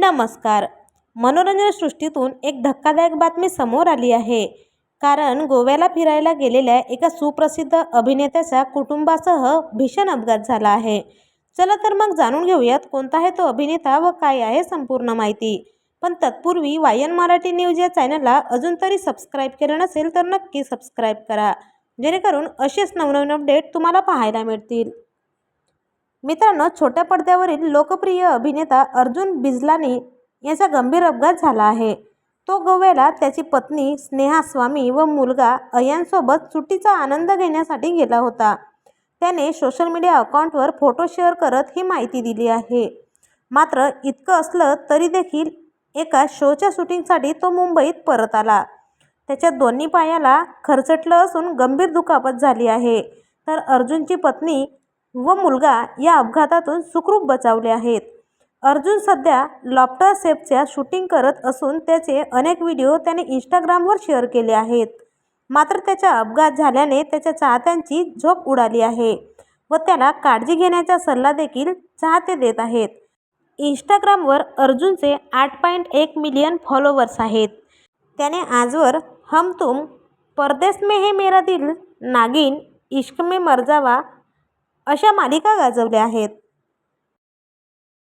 नमस्कार. मनोरंजन सृष्टीतून एक धक्कादायक बातमी समोर आली आहे. कारण गोव्याला फिरायला गेलेल्या एका सुप्रसिद्ध अभिनेत्याचा कुटुंबासह भीषण अपघात झाला आहे. चला तर मग जाणून घेऊयात कोणता आहे तो अभिनेता व काय आहे संपूर्ण माहिती. पण तत्पूर्वी वायन मराठी न्यूज या चॅनलला अजून तरी सबस्क्राईब केलं नसेल तर नक्की सबस्क्राईब करा. जेणेकरून असेच नवनवीन अपडेट तुम्हाला पाहायला मिळतील. मित्रांनो छोट्या पडद्यावरील लोकप्रिय अभिनेता अर्जुन बिजलानी याचा गंभीर अपघात झाला आहे. तो गोव्याला त्याची पत्नी स्नेहा स्वामी व मुलगा अयानसोबत सुट्टीचा आनंद घेण्यासाठी गेला होता. त्याने सोशल मीडिया अकाउंटवर फोटो शेअर करत ही माहिती दिली आहे. मात्र इतकं असलं तरी देखील एका शोच्या शूटिंगसाठी तो मुंबईत परत आला. त्याच्या दोन्ही पायाला खरचटलं असून गंभीर दुखापत झाली आहे. तर अर्जुनची पत्नी व मुलगा या अपघातातून सुखरूप बचावले आहेत. अर्जुन सध्या लॉप्टर सेफच्या शूटिंग करत असून त्याचे अनेक व्हिडिओ त्याने इंस्टाग्रामवर शेअर केले आहेत. मात्र त्याचा अपघात झाल्याने त्याच्या चाहत्यांची झोप उडाली आहे व त्याला काळजी घेण्याचा सल्ला देखील चाहते देत आहेत. इंस्टाग्रामवर अर्जुनचे आठ पॉईंट एक मिलियन फॉलोवर्स आहेत. त्याने आजवर हम तुम परदेस में हे मेरा दिल नागिन इश्क में मर जावा अशा मालिका गाजवल्या आहेत.